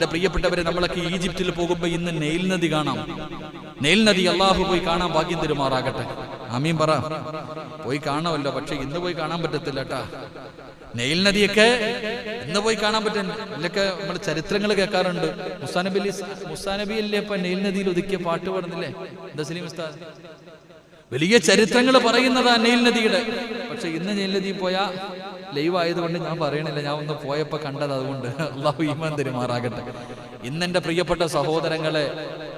എന്റെ പ്രിയപ്പെട്ടവരെ നമ്മളൊക്കെ ഈജിപ്തിൽ പോകുമ്പോ ഇന്ന് നെയിൽ നദി കാണാം. നെയിൽ നദി അള്ളാഹു പോയി കാണാൻ ഭാഗ്യം തരുമാറാകട്ടെ. ആമീൻ പറ. പോയി കാണാമല്ലോ പക്ഷെ ഇന്ന് പോയി കാണാൻ പറ്റത്തില്ല കേട്ടാ നെയിൽ നദിയൊക്കെ ഇന്ന് പോയി കാണാൻ പറ്റും. ഇതിലൊക്കെ നമ്മൾ ചരിത്രങ്ങൾ കേൾക്കാറുണ്ട്. മുസാനബി മുസാനബി അല്ലേ ഇപ്പൊ നെയിൽ നദിയിൽ ഒതുക്കിയ പാട്ട് പാടുന്നില്ലേ? എന്താ സലീം ഉസ്താദ്? വലിയ ചരിത്രങ്ങൾ പറയുന്നതാ നെയിൽ നദിയുടെ. പക്ഷെ ഇന്ന് നെയിൽ നദി പോയാ ലൈവ് ആയതുകൊണ്ട് ഞാൻ പറയണില്ല. ഞാൻ ഒന്ന് പോയപ്പോ കണ്ടത് അതുകൊണ്ട്. അള്ളാഹു ഈമാൻ തെരുമാറാകട്ടെ. ഇന്ന് എന്റെ പ്രിയപ്പെട്ട സഹോദരങ്ങളെ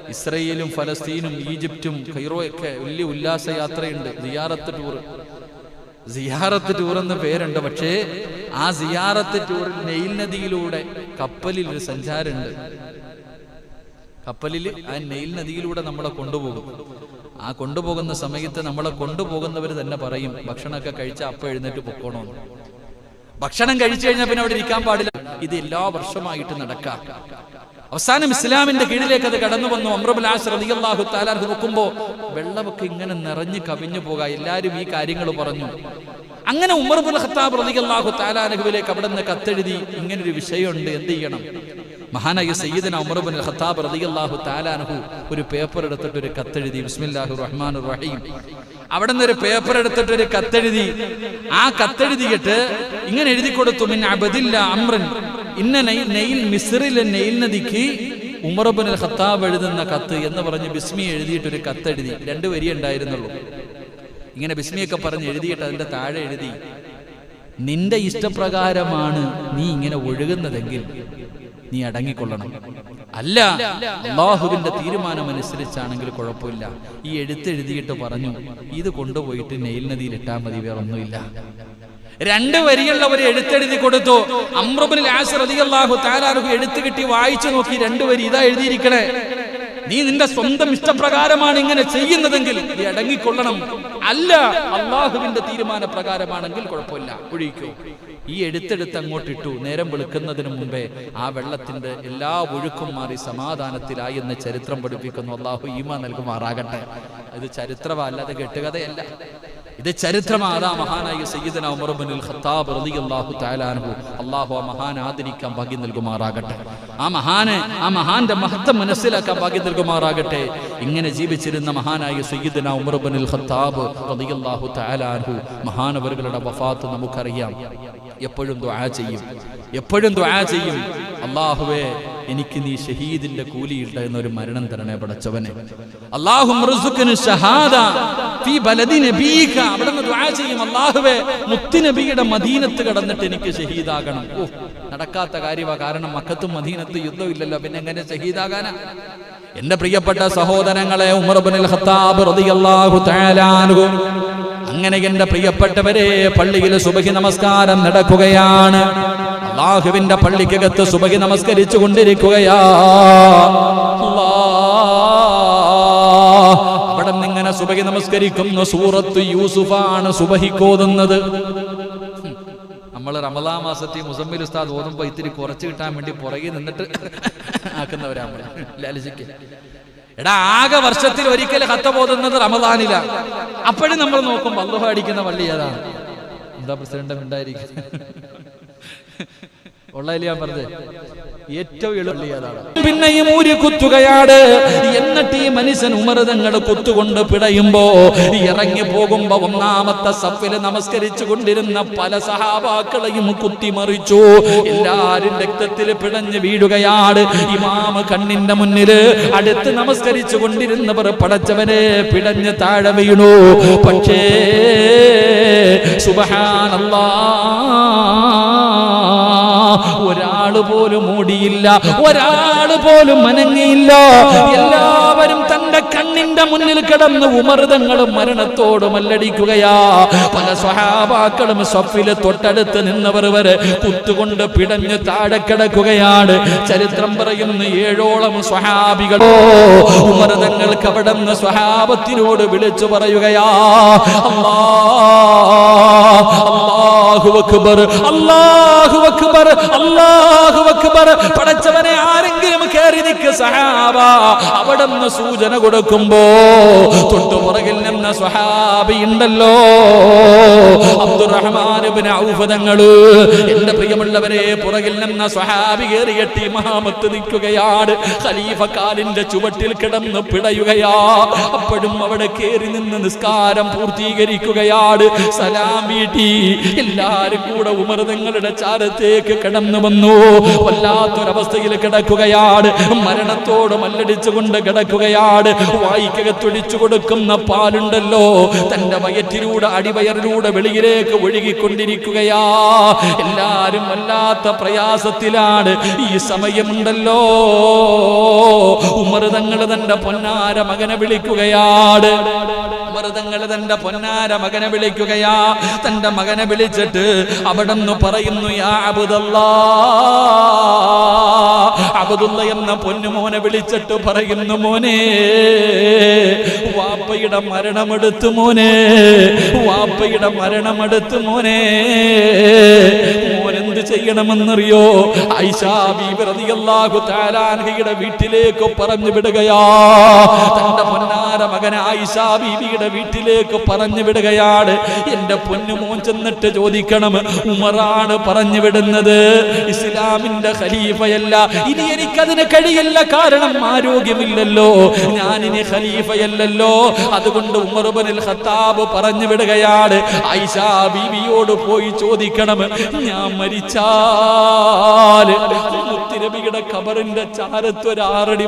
ഇസ്രയേലും ഫലസ്തീനും ഈജിപ്തും കൈറോയൊക്കെ വലിയ ഉല്ലാസ യാത്രയുണ്ട് സിയാറത്ത് ടൂർ സിയാറത്ത് ടൂർ എന്ന പേരുണ്ട്. പക്ഷേ ആ സിയാറത്ത് ടൂറിൽ നെയിൽ നദിയിലൂടെ കപ്പലിൽ ഒരു സഞ്ചാരമുണ്ട്. കപ്പലിൽ ആ നെയിൽ നദിയിലൂടെ നമ്മളെ കൊണ്ടുപോകും. ആ കൊണ്ടുപോകുന്ന സമയത്ത് നമ്മളെ കൊണ്ടുപോകുന്നവർ തന്നെ പറയും ഭക്ഷണമൊക്കെ കഴിച്ച അപ്പം എഴുന്നേറ്റ് പൊക്കോണമെന്ന് ഭക്ഷണം കഴിച്ചു കഴിഞ്ഞാൽ പിന്നെ അവിടെ ഇരിക്കാൻ പാടില്ല. ഇത് എല്ലാ വർഷമായിട്ട് നടക്കാം. അവസാനം ഇസ്ലാമിന്റെ കീഴിലേക്ക് അത് കടന്നു വന്നു. അമ്രബുലാഹു തആല നോക്കുമ്പോ വെള്ളമൊക്കെ ഇങ്ങനെ നിറഞ്ഞു കവിഞ്ഞു പോകാം. എല്ലാരും ഈ കാര്യങ്ങൾ പറഞ്ഞു. അങ്ങനെ ഉമർബുൽ ഖത്താബ് റളിയല്ലാഹു തആലാനഹുവിലേക്ക് അവിടെ നിന്ന് കത്തെഴുതി. ഇങ്ങനൊരു വിഷയമുണ്ട്. എന്ത് ചെയ്യണം? മഹാനായ സയ്യിദന ഉമർബുൽ ഖത്താബ് റളിയല്ലാഹു താലാനഹു ഒരു പേപ്പർ എടുത്തിട്ട് ഒരു കത്തെഴുതി. ബിസ്മില്ലാഹിർ റഹ്മാനിർ റഹീം അവിടെ നിന്ന് ഒരു പേപ്പർ എടുത്തിട്ട് ഒരു കത്തെഴുതി. ആ കത്തെഴുതിയിട്ട് ഇങ്ങനെ എഴുതി കൊടുത്തു മിൻ അബദില്ല അമ്രൻ. ഇന്ന നെയ്- നെയിൽ മിസ്റിലെ നെയിൽ നദിക്ക് ഉമർബുൽ ഖത്താബ് എഴുതുന്ന കത്ത് എന്ന് പറഞ്ഞ് ബിസ്മി എഴുതിയിട്ട് ഒരു കത്തെഴുതി. രണ്ട് വരി ഉണ്ടായിരുന്നുള്ളൂ. ഇങ്ങനെ ബിസ്മിയൊക്കെ പറഞ്ഞ് എഴുതിയിട്ട് അതിന്റെ താഴെ എഴുതി. നിന്റെ ഇഷ്ടപ്രകാരമാണ് നീ ഇങ്ങനെ ഒഴുകുന്നതെങ്കിൽ നീ അടങ്ങിക്കൊള്ളണം. അല്ല അള്ളാഹുവിന്റെ തീരുമാനം അനുസരിച്ചാണെങ്കിൽ കുഴപ്പമില്ല. ഈ എഴുത്തെഴുതിയിട്ട് പറഞ്ഞു ഇത് കൊണ്ടുപോയിട്ട് നെയിൽ നദിയിൽ ഇട്ടാൽ മതി വേറൊന്നുമില്ല. രണ്ട് വരികളിൽ ഒരു എഴുത്തെഴുതി കൊടുത്തു. അമ്രബിൻ താരാഹു താലാറുഹു എഴുത്ത് കിട്ടി വായിച്ചു നോക്കി രണ്ട് വരി ഇതാ എഴുതിയിരിക്കണേ. നീ നിന്റെ സ്വന്തം ഇഷ്ടപ്രകാരമാണ് ഇങ്ങനെ ചെയ്യുന്നതെങ്കിൽ നീ അടങ്ങിക്കൊള്ളണം. അല്ല അള്ളാഹുവിന്റെ തീരുമാന പ്രകാരമാണെങ്കിൽ കുഴപ്പമില്ല. ഒഴിക്കൂ. ഈ എടുത്തെടുത്ത് അങ്ങോട്ട് ഇട്ടു. നേരം വെളുക്കുന്നതിന് മുമ്പേ ആ വെള്ളത്തിന്റെ എല്ലാ ഒഴുക്കും മാറി സമാധാനത്തിലായി എന്ന് ചരിത്രം പഠിപ്പിക്കുന്നു. അള്ളാഹു ഈമ നൽകുമാറാകട്ടെ. ഇത് ചരിത്രമല്ലാതെ കെട്ടുകഥയല്ല. ഇത് ചരിത്രമാതാ മഹാനായ സയ്യിദന ഉമർ ഇബ്നുൽ ഖത്താബ് റളിയല്ലാഹു തആല അൻഹു. അല്ലാഹു ആ മഹാൻ ആദരിക്കാൻ ഭാഗ്യം നൽകുമാറാകട്ടെ. ആ മഹാനെ ആ മഹാന്റെ മഹത്വം മനസ്സിലാക്കാൻ ഭാഗ്യം നൽകുമാറാകട്ടെ. ഇങ്ങനെ ജീവിച്ചിരുന്ന മഹാനായ സയ്യിദന ഉമർ ഇബ്നുൽ ഖത്താബ് റളിയല്ലാഹു തആല അൻഹു. മഹാനവറുകളുടെ വഫാത്ത് നമുക്കറിയാം. എപ്പോഴും ദുആ ചെയ്യും. എപ്പോഴും ദുആ ചെയ്യും. അള്ളാഹുവേ എനിക്ക് നീ ഷഹീദിന്റെ കൂലിയിട്ട എന്നൊരു മരണം തരണേ പടച്ചവനെ. അള്ളാഹു മദീനത്ത് കടന്നിട്ട് എനിക്ക് ഷഹീദാകണം. ഓ നടക്കാത്ത കാര്യമാ കാരണം മക്കത്തും മദീനത്തും യുദ്ധമില്ലല്ലോ പിന്നെ എങ്ങനെ ഷഹീദാകാനാ? എന്റെ പ്രിയപ്പെട്ട സഹോദരങ്ങളെ ഖത്താബ് റളിയല്ലാഹു തആല അങ്ങനെ എന്റെ പ്രിയപ്പെട്ടവരെ പള്ളിയിൽ സുബഹി നമസ്കാരം നടക്കുകയാണ്. അള്ളാഹുവിന്റെ പള്ളിക്കകത്ത് സുബഹി നമസ്കരിച്ചു കൊണ്ടിരിക്കുകയാ. അവിടെ നിങ്ങനെ സുബഹി നമസ്കരിക്കുന്ന സൂറത്ത് യൂസുഫാണ് സുബഹിക്കോതുന്നത് നമ്മൾ റമദാ മാസത്തിൽ മുസമ്മിൽ ഉസ്താദ് ഓതുമ്പോ ഇത്തിരി കുറച്ച് കിട്ടാൻ വേണ്ടി പുറകെ നിന്നിട്ട് ആക്കുന്നവരാണ് ലാലിജിക്ക് എടാ ആകെ വർഷത്തിൽ ഒരിക്കൽ കത്ത പോതുന്നത് റമദാനില. അപ്പോഴും നമ്മൾ നോക്കും വല്ലുഹ അടിക്കുന്ന പള്ളി ഏതാണ്? എന്താ പ്രസിഡന്റ് ഉണ്ടായിരിക്കും ഏറ്റവും പിന്നെയും ഊരി കുത്തുകയാണ് എന്നിട്ട് ഈ മനുഷ്യൻ ഉമർതങ്ങൾ കുത്തുകൊണ്ട് പിടയുമ്പോ ഇറങ്ങി പോകുമ്പോ ഒന്നാമത്തെ സഫിൽ നമസ്കരിച്ചു കൊണ്ടിരുന്ന പല സഹാബാക്കളെയും കുത്തിമറിച്ചു എല്ലാരും രക്തത്തിൽ പിടഞ്ഞ് വീഴുകയാണ് ഇമാമ കണ്ണിന്റെ മുന്നിൽ അടുത്ത് നമസ്കരിച്ചു കൊണ്ടിരുന്നവർ പടച്ചവനെ പിടഞ്ഞ് താഴെ വീണു. പക്ഷേ സുബഹാനല്ലാ ഒരാൾ പോലും ഓടിയില്ല ഒരാൾ പോലും മനങ്ങിയില്ല എല്ലാവരും തന്റെ കണ്ണിന്റെ മുന്നിൽ കിടന്ന് ഉമർതങ്ങളും മരണത്തോട് മല്ലടിക്കുകയാ പല സ്വഹാബാക്കളും സ്വഫിൽ തൊട്ടടുത്ത് നിന്നവർ വരെ കുത്തുകൊണ്ട് പിടഞ്ഞ് താഴെ കിടക്കുകയാണ്. ചരിത്രം പറയുന്ന ഏഴോളം സ്വഹാബികളോ ഉമർതങ്ങൾക്ക് അവിടെ നിന്ന് സ്വഹാബത്തിനോട് വിളിച്ചു പറയുകയാ അല്ലാ അല്ലാഹു അക്ബർ അള്ളാഹു അക്ബർ അള്ളാഹു അക്ബർ. പടച്ചവനെ ആരെങ്കിലും കയറി നിൽക്ക് സഹാബ. അവിടെ നിന്ന് സൂചന കൊടുക്കുമ്പോ തൊട്ടുപുറകിൽ നിന്ന് സഹാബിയുണ്ടല്ലോ ഉണ്ടല്ലോ. അബ്ദുറഹ്മാൻ എന്റെ പ്രിയമുള്ളവരെ പുറകിൽ നിന്ന് സ്വഹാബി കയറിയിട്ട് മഹാമത്ത് നിൽക്കുകയാണ്. ഖലീഫ കാലിന്റെ ചുവട്ടിൽ കിടന്ന് പിടയുകയാ. അപ്പോഴും അവിടെ കയറി നിന്ന് നിസ്കാരം പൂർത്തീകരിക്കുകയാണ്. സലാം വീട്ടി. എല്ലാരും കൂടെ ഉമർ തങ്ങളുടെ ചാരത്തേക്ക് കിടന്നു വന്നു. വല്ലാത്തൊരവസ്ഥയിൽ കിടക്കുകയാണ്. മരണത്തോട് മല്ലടിച്ചുകൊണ്ട് കിടക്കുകയാണ്. വായിക്കകത്തൊഴിച്ചു കൊടുക്കുന്ന പാലുണ്ടല്ലോ. തന്റെ വയറ്റിലൂടെ അടിവയറിലൂടെ വെളിയിലേക്ക് ഒഴുകിക്കൊണ്ടിരിക്കുകയാ. എല്ലാരും വല്ലാത്ത പ്രയാസത്തിലാണ്. ഈ സമയമുണ്ടല്ലോ. ഉമർ തങ്ങൾ തന്റെ പൊന്നാര മകനെ വിളിക്കുകയാണ്. ഉമർ തങ്ങൾ തന്റെ പൊന്നാര മകനെ വിളിക്കുകയാ. തന്റെ മകനെ വിളിച്ചിട്ട് അവിടെ നിന്ന് പറയുന്നു യാ അബുദല്ലാ. അബദുല്ല എന്ന പൊന്നുമോനെ വിളിച്ചിട്ട് പറയുന്നു മോനെ വാപ്പയുടെ മരണമെടുത്തു മോനെ വാപ്പയുടെ മരണമെടുത്തു മോനെ. ചെയ്യണമെന്നറിയോ? ഐഷാബിയുടെ വീട്ടിലേക്ക് പറഞ്ഞു വിടുകയാ. തന്റെ പൊന്നാര മകനെ ആയിഷാ ബീബിയുടെ വീട്ടിലേക്ക് പറഞ്ഞു വിടുകയാണ്. എന്റെ പൊന്നുമോൻ ചെന്നിട്ട് ചോദിക്കണം ഉമറാണ് പറഞ്ഞു വിടുന്നത്. ഇസ്ലാമിന്റെ ഖലീഫയല്ല. ഇനി എനിക്കതിന് കഴിയില്ല കാരണം ആരോഗ്യമില്ലല്ലോ. ഞാനിനി ഖലീഫയല്ലല്ലോ. അതുകൊണ്ട് ഉമർബനിൽ ഖത്താബ് പറഞ്ഞു വിടുകയാണ്. ഐഷാ ബീവിയോട് പോയി ചോദിക്കണം ഞാൻ മരിച്ചാൽ शाह ഖബറിന്റെ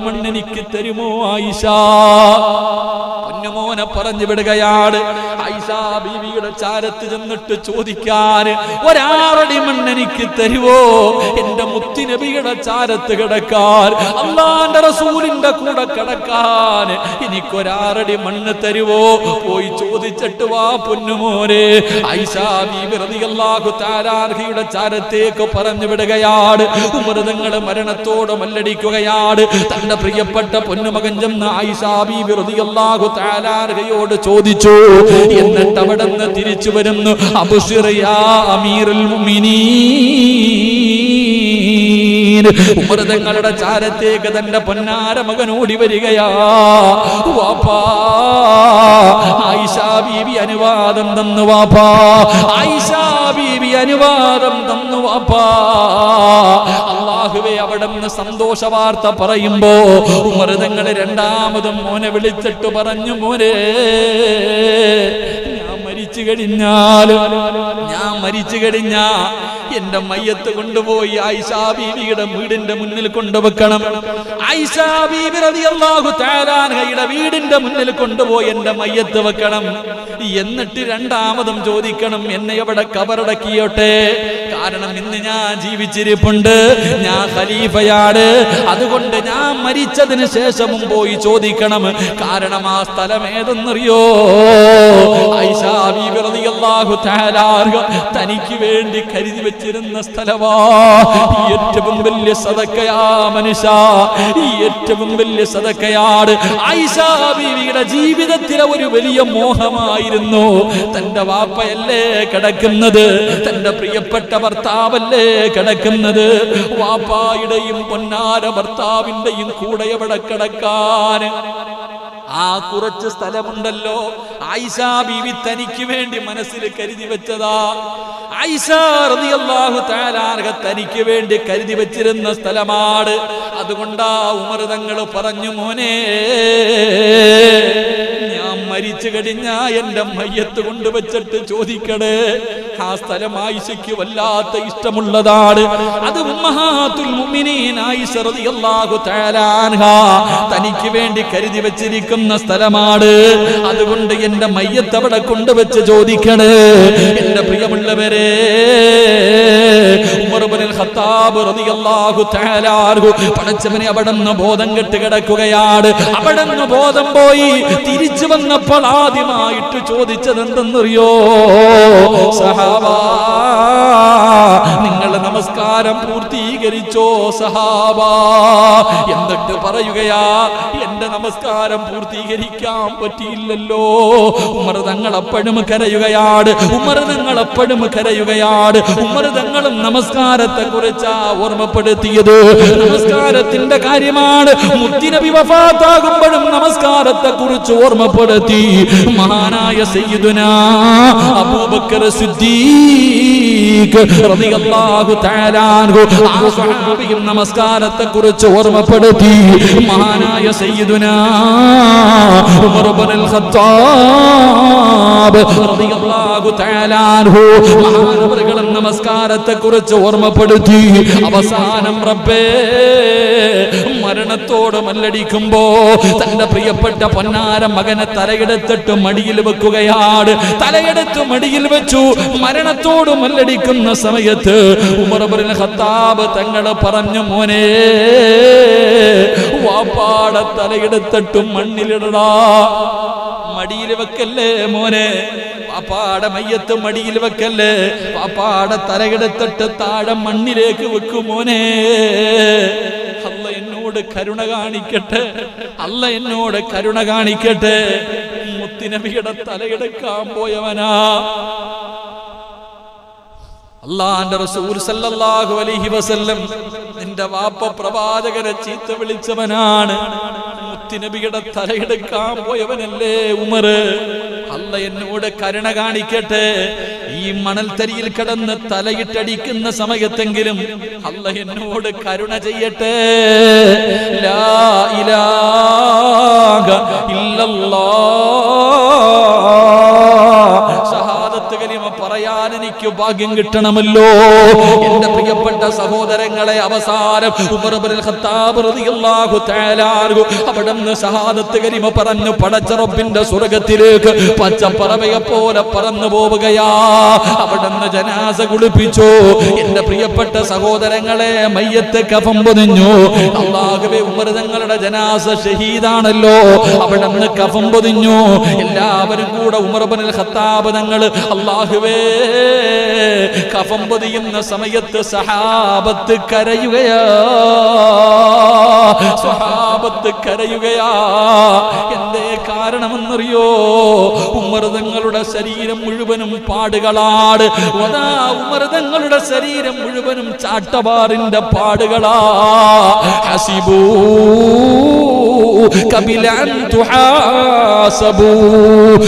മണ്ണ് എനിക്ക് തരുമോ ആയിഷ? പൊന്നുമോനെ പറഞ്ഞു വിടുകയാണ്. ഐഷാ ബീവിയുടെ ചാരത്ത് ചെന്നിട്ട് ചോദിക്കാൻ ഒരാറടി മണ്ണ് എനിക്ക് തരുവോ? എന്റെ മുത്തിനബിയുടെ ചാരത്ത് കിടക്കാൻ അള്ളാന്റെ റസൂലിന്റെ കൂടെ കിടക്കാൻ എനിക്കൊരാറടി മണ്ണ് തരുവോ? പോയി ചോദിച്ചിട്ട് വാ പൊന്നുമോനെ. ഐഷാ ബീവി റതിയല്ലാഹു താരാർഹിയുടെ ചാരത്തേക്ക് പറഞ്ഞു വിടുകയാണ്. ഉമൃതങ്ങൾ മരണത്തോട് മല്ലടിക്കുകയാണ് തന്റെ പ്രിയപ്പെട്ട പൊന്നുമകൻ ചെന്ന് റളിയല്ലാഹു തആല അൻഹയോട് ചോദിച്ചു എന്നിട്ട് അവിടെ നിന്ന് തിരിച്ചു വരുന്നു അബ്ശിർ യാ അമീറുൽ മുഅ്മിനീൻ. ഉമർ തങ്ങളുടെ ചാരത്തേക്ക് തന്റെ പൊന്നാര മകൻ ഓടി വരികയാ. വാപ്പാ ആയിഷാ ബീബി അനുവാദം തന്നു വാപ്പാ. ആയിഷാ അനുവാദം തന്നു വാപ്പാ അവിടെ നിന്ന് സന്തോഷ വാർത്ത പറയുമ്പോ ഉമർ രണ്ടാമതും മോനെ വിളിച്ചിട്ട് പറഞ്ഞു മോനെ ഞാൻ മരിച്ചു കഴിഞ്ഞാലും ഞാൻ മരിച്ചു കഴിഞ്ഞാ എന്റെ മയ്യത്ത് കൊണ്ടുപോയി ആയിഷാ ബീവിയുടെ വീടിന്റെ മുന്നിൽ കൊണ്ടുവെക്കണം. ആയിഷാ ബീവി റളിയല്ലാഹു തആല അൻഹയുടെ വീടിന്റെ മുന്നിൽ കൊണ്ടുപോയി എന്റെ മയ്യത്ത് വെക്കണം. എന്നിട്ട് രണ്ടാമതും ചോദിക്കണം എന്നെ എവിടെ കബറടക്കിയോട്ടെ? കാരണം ഇന്ന് ഞാൻ ജീവിച്ചിരിപ്പുണ്ട് ഞാൻ ഖലീഫയാണ്. അതുകൊണ്ട് ഞാൻ മരിച്ചതിന് ശേഷവും പോയി ചോദിക്കണം കാരണം ആ സ്ഥലം ഏതെന്നറിയോ? ആയിഷാ ബീവി റളിയല്ലാഹു തആല അൻഹ തനിക്ക് വേണ്ടി കരുതി വെച്ചിരുന്ന സ്ഥലമാ ഏറ്റവും വലിയ സദക്കയാ മനുഷ്യ. ഏറ്റവും വലിയ സദക്കയാണ് ആയിഷാ ബീവിയുടെ ജീവിതത്തിലെ ഒരു വലിയ മോഹമായിരുന്നു. തന്റെ വാപ്പയല്ലേ കിടക്കുന്നത്? തന്റെ പ്രിയപ്പെട്ട ഭർത്താവല്ലേ കിടക്കുന്നത്? വാപ്പായുടെയും പൊന്നാര ഭർത്താവിന്റെയും കൂടെ എവിടെ കിടക്കാൻ? ആ കുറച്ച് സ്ഥലമുണ്ടല്ലോ. ആയിഷാ ബീവി തനിക്ക് വേണ്ടി മനസ്സിൽ കരുതി വെച്ചതാ. ആയിഷാ തആല അൻഹ തനിക്ക് വേണ്ടി കരുതി വെച്ചിരുന്ന സ്ഥലമാണ്. അതുകൊണ്ടാ ഉമർ തങ്ങൾ പറഞ്ഞു മോനെ ഞാൻ മരിച്ചു കഴിഞ്ഞാ എന്റെ മയ്യത്ത് കൊണ്ടുവച്ചിട്ട് ചോദിക്കണേ. ആ സ്ഥലം ആയിഷയ്ക്ക് വല്ലാത്ത ഇഷ്ടമുള്ളതാണ്. അത് തനിക്ക് വേണ്ടി കരുതി വെച്ചിരിക്കുന്ന സ്ഥലമാണ്. അതുകൊണ്ട് എന്റെ മയ്യത്ത് അവിടെ കൊണ്ടുവച്ച് ചോദിക്കണേ. എന്റെ പ്രിയമുള്ളവരെ പടച്ചവനെ അവിടെ നിന്ന് ബോധം കെട്ട് കിടക്കുകയാണ്. അവിടെ ബോധം പോയി തിരിച്ചു വന്നപ്പോൾ ആദ്യമായിട്ട് ചോദിച്ചത് എന്തെന്നറിയോ സഹാബ നമസ്കാരം പൂർത്തീകരിച്ചോ സഹാബ. എന്നിട്ട് പറയുകയാ എന്റെ നമസ്കാരം പൂർത്തീകരിക്കാൻ പറ്റിയില്ലല്ലോ. ഉമർ തങ്ങൾ അപ്പോഴും കരയുകയാണ്. ഉമർ തങ്ങൾ അപ്പോഴും കരയുകയാണ്. ഉമർ തങ്ങളും നമസ്കാരത്തെ കുറിച്ചാ ഓർമ്മപ്പെടുത്തിയത്. നമസ്കാരത്തിന്റെ കാര്യമാണ്. മുത്തിനബി വഫാത്താകുമ്പോഴും നമസ്കാരത്തെ കുറിച്ച് ഓർമ്മപ്പെടുത്തി. മഹാനായ സയ്യിദുന അബൂബക്കർ സിദ്ദീഖ് റളിയല്ലാഹു നമസ്കാരത്തെ കുറിച്ച് ഓർമ്മപ്പെടുത്തി മഹാനായ സയ്യിദുന നമസ്കാരത്തെ കുറിച്ച് ഓർമ്മപ്പെടുത്തി അവസാനം റബ്ബേ മരണത്തോട് മല്ലടിക്കുമ്പോ തന്റെ പ്രിയപ്പെട്ട പൊന്നാര മകനെ തലയെടുത്തിട്ട് മടിയിൽ വെക്കുകയാണ് തലയെടുത്ത് മടിയിൽ വെച്ചു. മരണത്തോട് മല്ലടിക്കുന്ന സമയത്ത് ഉമർബുൽ ഖത്താബ് തങ്ങൾ പറഞ്ഞു മോനെ വാപ്പാട തലയെടുത്തിട്ട് മണ്ണിലിടടാ. മടിയിൽ വെക്കല്ലേ മോനെ? പാപ്പാടെ മയ്യത്ത് മടിയിൽ വെക്കല്ലേ? പാപ്പാടെ തലകെടുത്തിട്ട് താഴെ മണ്ണിലേക്ക് വെക്കും മോനെ. അല്ല എന്നോട് കരുണ കാണിക്കട്ടെ. അല്ല എന്നോട് കരുണ കാണിക്കട്ടെ. മുത്തിനബിയുടെ തലയെടുക്കാൻ പോയവനാ. അള്ളാന്റെ റസൂൽ സല്ലല്ലാഹു അലൈഹി വസല്ലം നിന്റെ വാപ്പ പ്രവാചകനെ ചീത്ത വിളിച്ചവനാണ്. മുത്തിനബിയുടെ തലയെടുക്കാൻ പോയവനല്ലേ ഉമർ അല്ല എന്നോട് കരുണ കാണിക്കട്ടെ. ഈ മണൽത്തരിയിൽ കിടന്ന് തലയിട്ടടിക്കുന്ന സമയത്തെങ്കിലും അല്ല എന്നോട് കരുണ ചെയ്യട്ടെ. ലാ ഇലാഹ ഇല്ലല്ലാഹ്. പറയാൻ എനിക്ക് ഭാഗ്യം കിട്ടണമല്ലോ. എന്റെ പ്രിയപ്പെട്ട സഹോദരങ്ങളെ അവസാനം ഷഹാദത്ത് പറഞ്ഞു പടച്ച സ്വർഗത്തിലേക്ക് പച്ചപ്പറവയെ പോലെ പറന്നു പോവുകയാ. അവിടുന്ന് ജനാസ കുളിപ്പിച്ചു. എന്റെ പ്രിയപ്പെട്ട സഹോദരങ്ങളെ മയ്യത്ത് കഫം പൊതിഞ്ഞു അള്ളാഹുവേ ഉമർ തങ്ങളുടെ ജനാസ ഷഹീദാണല്ലോ. അവിടുന്ന് കഫം പൊതിഞ്ഞു എല്ലാവരും കൂടെ ഉമർബനിൽ ഖത്താബ് തങ്ങൾ അള്ളാഹുവേ കഫം പൊതിയുന്ന സമയത്ത് സഹാബത്ത് കരയുകയാ. സഹാബത്ത് കരയുകയാ. എന്തേ കാരണമെന്നറിയോ? ഉമ്മർതങ്ങളുടെ ശരീരം മുഴുവനും പാടുകളാട് ഉമ്മർതങ്ങളുടെ ശരീരം മുഴുവനും ചാട്ടവാറിന്റെ പാടുകളാ. ഹസിബൂ.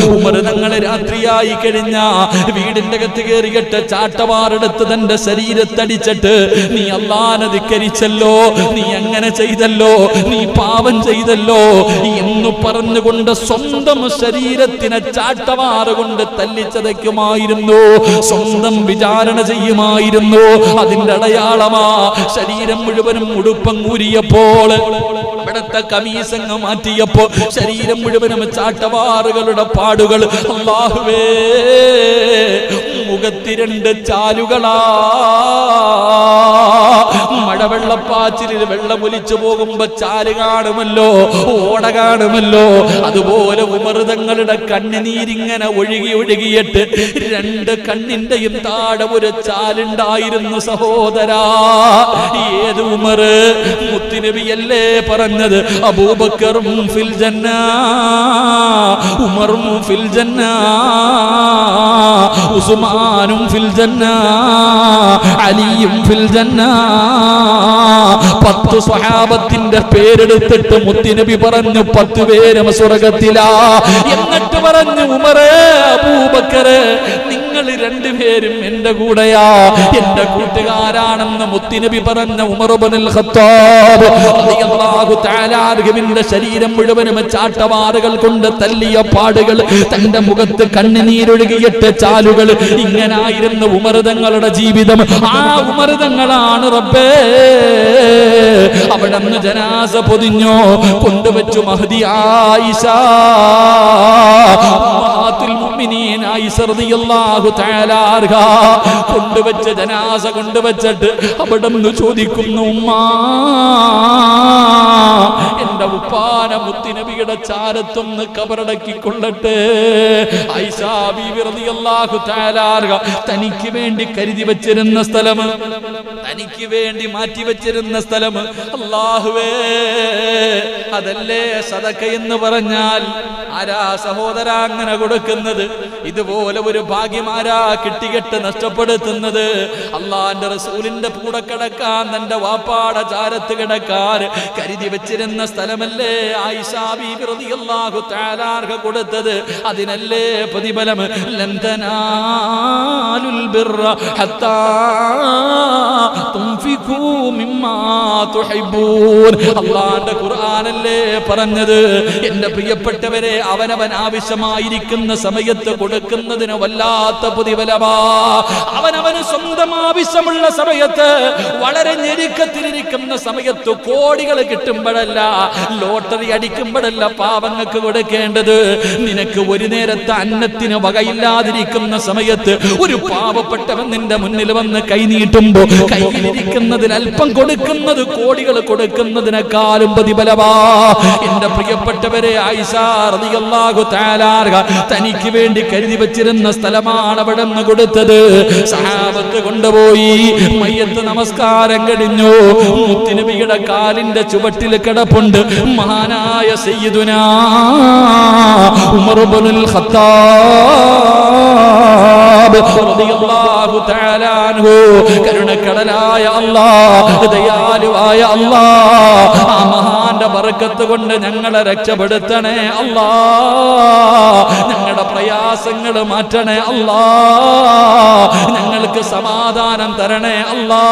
ഉമ്മർതങ്ങളെ രാത്രിയായി കഴിഞ്ഞ വീടിന്റെ അകത്ത് കയറിയിട്ട് ചാട്ടവാറെടുത്ത് തന്റെ ശരീരത്തടിച്ചിട്ട് നീ അല്ലാനധിക്കരിച്ചല്ലോ നീ അങ്ങനെ ചെയ്തല്ലോ നീ പാപം ചെയ്തല്ലോ. എന്ന് പറഞ്ഞുകൊണ്ട് സ്വന്തം ശരീരത്തിനെ ചാട്ടവാറ് കൊണ്ട് തല്ലിച്ചതയ്ക്കുമായിരുന്നു. സ്വന്തം വിചാരണ ചെയ്യുമായിരുന്നു. അതിന്റെ അടയാളമാ ശരീരം മുഴുവനും ഉടുപ്പം കൂരിയപ്പോൾ ഇവിടത്തെ കമീസങ്ങ് മാറ്റിയപ്പോ ശരീരം മുഴുവനും ചാട്ടവാറുകളുടെ പാടുകൾ. അള്ളാഹുവേ മുഖത്തിരണ്ട് ചാലുകളാ. മഴവെള്ളപ്പാച്ചിലിൽ വെള്ളമൊലിച്ചു പോകുമ്പോ ചാൽ കാണുമല്ലോ ഓട കാണുമല്ലോ. അതുപോലെ ഉമൃതങ്ങളുടെ കണ്ണുനീരിങ്ങനെ ഒഴുകി ഒഴുകിയിട്ട് രണ്ട് കണ്ണിന്റെയും താഴെ ഒരു ചാലുണ്ടായിരുന്നു സഹോദരാ. ഏത് ഉമർ? മുത്തുനബിയല്ലേ പറഞ്ഞത് അബൂബക്കറും ഫിൽ ഉമറും ഫിൽ ജന്ന. ഉസ്മാനും ഫിൽ ജന്ന അലിയും ഫിൽ ജന്ന. പത്ത് സ്വഹാബത്തിന്റെ പേരെടുത്തിട്ട് മുത്തിനബി പറഞ്ഞു പത്ത് പേരും സ്വർഗത്തിലാ. എന്നിട്ട് പറഞ്ഞു ഉമറേ അബൂബക്കറ് നിങ്ങൾ രണ്ടുപേരും എന്റെ കൂടെയാ. എന്റെ കൂട്ടുകാരാണെന്ന് മുത്തിനബി പറഞ്ഞ ഉമർബനിൽ ശരീരം മുഴുവനും ചാട്ടവാറുകൾ കൊണ്ട് തല്ലിയ പാടുകൾ തന്റെ മുഖത്ത് കണ്ണുനീരൊഴുകിയിട്ട് ചാലുകൾ. ഇങ്ങനായിരുന്നു ഉമർതങ്ങളുടെ ജീവിതം. ആ ഉമർതങ്ങളാണ് റബ്ബേ. അവിടെ നിന്ന് ജനാസ പൊതിഞ്ഞോ. കൊണ്ടുവച്ചു മഹതി ആയിഷ. ആയിഷ റളിയല്ലാഹു തആല അൻഹ കൊണ്ടുവച്ച ജനാസ കൊണ്ടുവച്ചിട്ട് അവിടെ നിന്ന് ചോദിക്കുന്നു ഉമ്മ എന്റെ ഉപ്പാന മുത്തി മുത്തിനബിയുടെ ചാരത്തൊന്ന് കബറടക്കിക്കൊള്ളട്ടെ തനിക്ക് വേണ്ടി കരുതി വച്ചിരുന്ന സ്ഥലം തനിക്ക് വേണ്ടി മാറ്റി വച്ചിരുന്ന സ്ഥലം. അല്ലാഹുവേ അതല്ലേ സതക്ക എന്ന് പറഞ്ഞാൽ ആരാ സഹോദര അങ്ങനെ കൊടുക്കുന്നത്? ഇതുപോലെ ഒരു ഭാഗ്യമാരാ കിട്ടികെട്ട് നഷ്ടപ്പെടുത്തുന്നത്? അള്ളാന്റെ റസൂലിന്റെ കൂടെ കിടക്കാൻ തന്റെ വാപ്പാട ചാരത്ത് കിടക്കാൻ കരുതി വെച്ചിരുന്ന സ്ഥലമല്ലേ റളിയല്ലാഹു തആല അൻഹ കൊടുത്തത്? അതിനല്ലേ പ്രതിഫലം? ലന്തനാലുൽ തനാലുൽ ബിർറ ഹത്താ മിമ്മാ പറഞ്ഞത്? എന്റെ പ്രിയപ്പെട്ടവരെ അവനവൻ ആവശ്യമായിരിക്കുന്ന സമയത്ത് കൊടുക്കുന്നതിന് വല്ലാത്ത പ്രതിഫലമാ. അവനവന് സ്വന്തം ആവശ്യമുള്ള സമയത്ത് വളരെ ഞെരുക്കത്തിലിരിക്കുന്ന സമയത്ത് കോടികൾ കിട്ടുമ്പോഴല്ല ലോട്ടറി അടിക്കുമ്പോഴല്ല പാവങ്ങൾക്ക് കൊടുക്കേണ്ടത്? നിനക്ക് ഒരു നേരത്തെ അന്നത്തിന് വകയില്ലാതിരിക്കുന്ന സമയത്ത് ഒരു പാവപ്പെട്ടവൻ നിന്റെ മുന്നിൽ വന്ന് കൈ നീട്ടുമ്പോ കയ്യിലിരിക്കുന്നതിൽ അല്പം കൊടുക്കുന്നത് കോടികൾ കൊടുക്കുന്നതിനേക്കാളും പ്രതിഫലവാ എന്റെ പ്രിയപ്പെട്ടവരെ തആല അൻഹ തനിക്ക് വേണ്ടി കരുതി വെച്ചിരുന്ന സ്ഥലമാണ് അവിടെ നിന്ന് കൊടുത്തത്. സഹാബത്ത് കൊണ്ടുപോയി മയ്യത്ത് നമസ്കാരം കഴിഞ്ഞു. മുത്തുനബിയുടെ കാലിന്റെ ചുവട്ടിൽ കിടപ്പുണ്ട്. മഹാനായ സയ്യിദുന ഉമർ ഇബ്നുൽ ഖത്താബ് റളിയല്ലാഹു തആല അൻഹു. കരുണക്കടലായ അല്ലാഹ് ദയാലുവായ അല്ലാഹ്. ആ മഹാന്റെ ബർക്കത്ത് കൊണ്ട് ഞങ്ങളെ രക്ഷപ്പെടുത്തണേ അല്ലാഹ്. ഞങ്ങളുടെ പ്രയാസങ്ങൾ മാറ്റണേ അല്ലാ ഞങ്ങൾക്ക് സമാധാനം തരണേ അല്ലാ.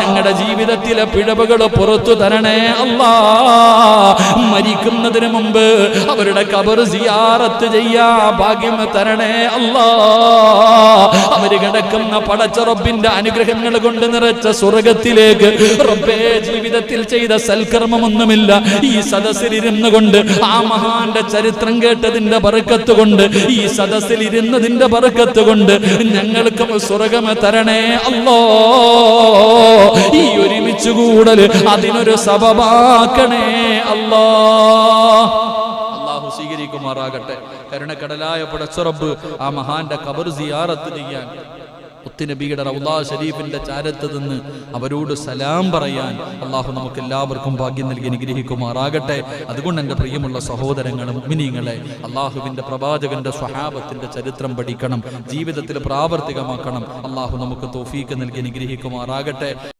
ഞങ്ങളുടെ ജീവിതത്തിലെ പിഴവുകൾ പുറത്തു തരണേ അല്ലാ. മരിക്കുന്നതിന് മുമ്പ് അവരുടെ കബർ സിയാറത്ത് ചെയ്യാ ഭാഗ്യം തരണേ അല്ലാ. അവർ കിടക്കുന്ന പടച്ചറബിന്റെ അനുഗ്രഹങ്ങൾ കൊണ്ട് നിറച്ച സ്വർഗത്തിലേക്ക് റബ്ബേ ജീവിതത്തിൽ ചെയ്ത സൽക്കർമ്മമൊന്നുമില്ല. ഈ സദസ്സിൽ ഇരുന്നു കൊണ്ട് ആ മഹാന്റെ ചരിത്രം കേട്ടതിന്റെ ബർക്കത്ത് കൊണ്ട് ഈ സദസ്സിൽ ഇരുന്നതിന്റെ ബർക്കത്ത് കൊണ്ട് ഞങ്ങൾക്കും സ്വർഗം തരണേ അല്ലോ ഈ ഒരുമിച്ച് കൂടൽ അതിനൊരു സബബാക്കണേ അല്ലോ അള്ളാഹു സ്വീകരിക്കുമാറാകട്ടെ. കരുണക്കടലായ പടച്ചുറബ് ആ മഹാന്റെ കബർ സിയാറത്ത് ചെയ്യാൻ മുത്തുനബിയുടെ റൗദാ ഷരീഫിന്റെ ചാരത്ത് നിന്ന് അവരോട് സലാം പറയാൻ അള്ളാഹു നമുക്ക് എല്ലാവർക്കും ഭാഗ്യം നൽകി അനുഗ്രഹിക്കുമാറാകട്ടെ. അതുകൊണ്ട് എന്റെ പ്രിയമുള്ള സഹോദരങ്ങളും മിനിങ്ങളെ അള്ളാഹുവിന്റെ പ്രവാചകന്റെ സ്വഹാബത്തിന്റെ ചരിത്രം പഠിക്കണം ജീവിതത്തിൽ പ്രാവർത്തികമാക്കണം. അള്ളാഹു നമുക്ക് തോഫീക്ക് നൽകി അനുഗ്രഹിക്കുമാറാകട്ടെ.